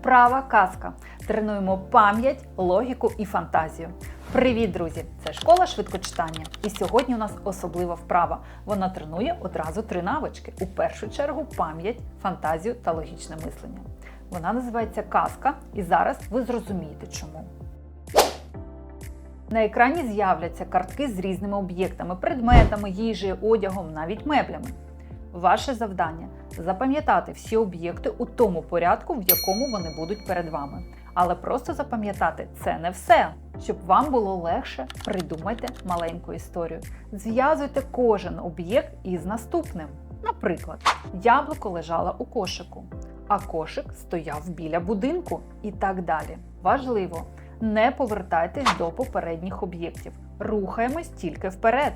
Вправа казка. Тренуємо пам'ять, логіку і фантазію. Привіт, друзі! Це школа швидкочитання. І сьогодні у нас особлива вправа. Вона тренує одразу три навички: у першу чергу пам'ять, фантазію та логічне мислення. Вона називається казка, і зараз ви зрозумієте чому. На екрані з'являться картки з різними об'єктами, предметами, їжею, одягом, навіть меблями. Ваше завдання запам'ятати всі об'єкти у тому порядку, в якому вони будуть перед вами. Але просто запам'ятати це не все. Щоб вам було легше, придумайте маленьку історію. Зв'язуйте кожен об'єкт із наступним. Наприклад, яблуко лежало у кошику, а кошик стояв біля будинку і так далі. Важливо, не повертайтесь до попередніх об'єктів. Рухаємось тільки вперед.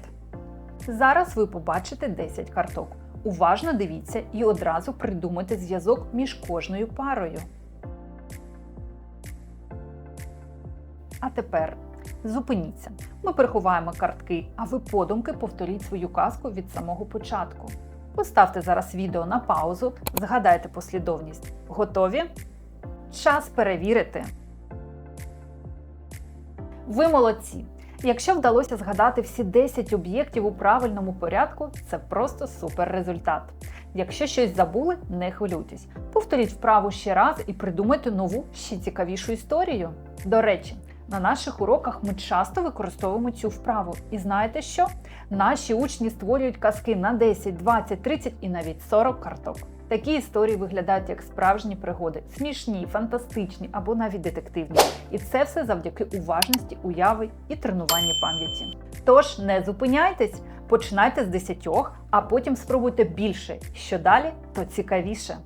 Зараз ви побачите 10 карток. Уважно дивіться і одразу придумайте зв'язок між кожною парою. А тепер зупиніться. Ми приховаємо картки, а ви подумки повторіть свою казку від самого початку. Поставте зараз відео на паузу, згадайте послідовність. Готові? Час перевірити. Ви молодці! Якщо вдалося згадати всі 10 об'єктів у правильному порядку, це просто супер результат. Якщо щось забули, не хвилюйтесь. Повторіть вправу ще раз і придумайте нову, ще цікавішу історію. До речі, на наших уроках ми часто використовуємо цю вправу. І знаєте що? Наші учні створюють казки на 10, 20, 30 і навіть 40 карток. Такі історії виглядають як справжні пригоди, смішні, фантастичні або навіть детективні. І це все завдяки уважності, уяви і тренуванню пам'яті. Тож не зупиняйтесь, починайте з 10, а потім спробуйте більше. Що далі, то цікавіше.